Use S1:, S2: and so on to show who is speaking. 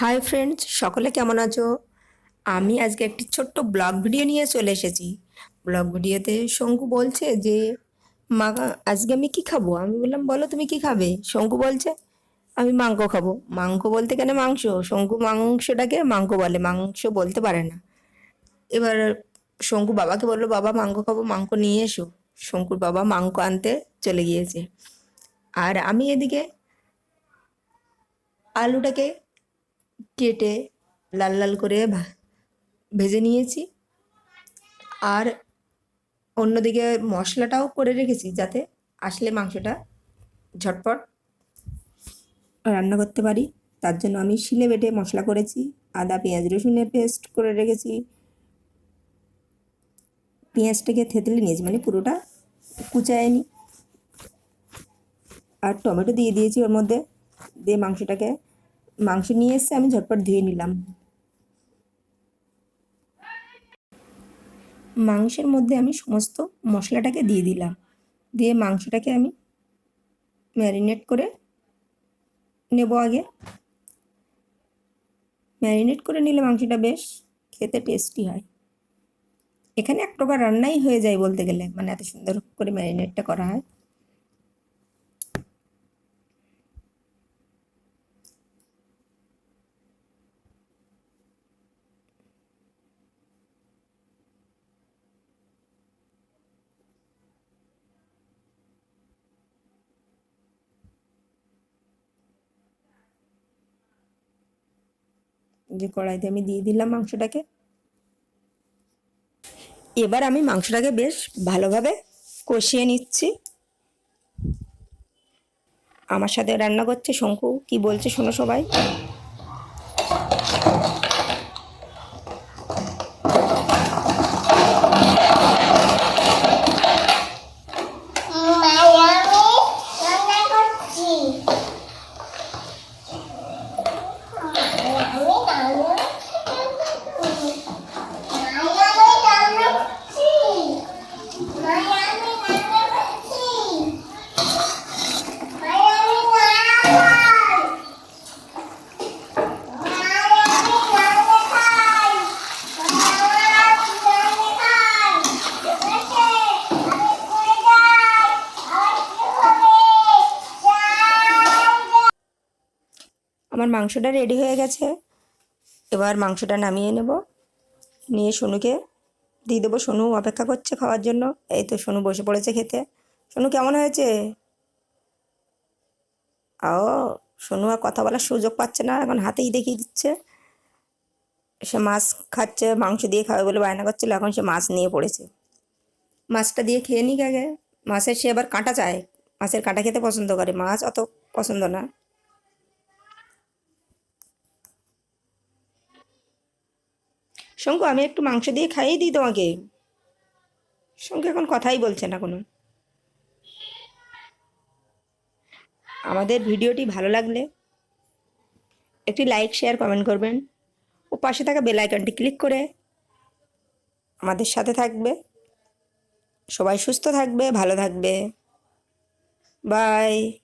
S1: Hi friends, সকলে কেমন আছো? আমি আজকে একটি ছোট্ট ব্লগ ভিডিও নিয়ে চলে এসেছি। ব্লগ ভিডিওতে শঙ্কু বলছে যে, মা, আজকে আমি কি খাব? আমি বললাম, বলো তুমি কি খাবে? শঙ্কু বলছে, আমি মাংস খাব। মাংস বলতে কেন মাংস? শঙ্কু মাংসটাকে মাংস বলে, মাংস বলতে পারে না। এবার শঙ্কু বাবাকে বলল, বাবা, মাংস খাব, মাংস নিয়ে এসো। শঙ্কুর বাবা মাংস আনতে চলে গিয়েছে। আর আমি এদিকে আলুটাকে কেটে লাল লাল করে ভেজে নিয়েছি। আর অন্যদিকে মশলাটাও করে রেখেছি যাতে আসলে মাংসটা ঝটপট রান্না করতে পারি। তার জন্য আমি শিলে বেটে মশলা করেছি, আদা, পেঁয়াজ, রসুনের পেস্ট করে রেখেছি। পেঁয়াজটাকে থেতলে নিয়েছি মানে পুরোটা কুচায়নি। আর টমেটো দিয়ে দিয়েছি ওর মধ্যে, দিয়ে মাংসটাকে মাংস নিয়ে এসে আমি ঝটপট ধুয়ে নিলাম। মাংসের মধ্যে আমি সমস্ত মশলাটাকে দিয়ে দিলাম। দিয়ে মাংসটাকে আমি ম্যারিনেট করে নেব আগে। ম্যারিনেট করে নিলে মাংসটা বেশ খেতে টেস্টি হয়। এখানে এক প্রকার রান্নাই হয়ে যায় বলতে গেলে মানে এত সুন্দর করে ম্যারিনেটটা করা হয়। যে কড়াইতে আমি দিয়ে দিলাম মাংসটাকে। এবার আমি মাংসটাকে বেশ ভালোভাবে কষিয়ে নিচ্ছি। আমার সাথে রান্না করছে শঙ্কু, কি বলছে শোনো সবাই
S2: মায়ামি রান্না করছি মায়ামি রান্না মায়ামি রান্না করছি মায়ামি রান্না করছি মায়ামি রান্না মায়ামি রান্না খাই মায়ামি রান্না খাই ঠিক আছে আমি করে যাই আর কি হবে যাই
S1: আমার মাংসটা রেডি হয়ে গেছে। এবার মাংসটা নামিয়ে নেব। নিয়ে সোনুকে দিয়ে দেবো। সোনু অপেক্ষা করছে খাওয়ার জন্য। এই তো সোনু বসে পড়েছে খেতে। সোনু, কেমন হয়েছে? ও সোনু আর কথা বলার সুযোগ পাচ্ছে না। এখন হাতেই দেখিয়ে দিচ্ছে। সে মাছ খাচ্ছে, মাংস দিয়ে খাবে বলে বায়না করছিল। এখন সে মাছ নিয়ে পড়েছে। মাছটা দিয়ে খেয়ে নিক আগে। মাছের সে আবার কাঁটা চায়। মাছের কাঁটা খেতে পছন্দ করে। মাছ অত পছন্দ না। শঙ্কু, আমি একটু মাংস দিয়ে খাইয়ে দিই তোমাকে। শঙ্কু এখন কথাই বলছে না কোনো। আমাদের ভিডিওটি ভালো লাগলে একটি লাইক, শেয়ার, কমেন্ট করবেন। ও পাশে থাকা বেল আইকনটি ক্লিক করে আমাদের সাথে থাকবে। সবাই সুস্থ থাকবে, ভালো থাকবে। বাই।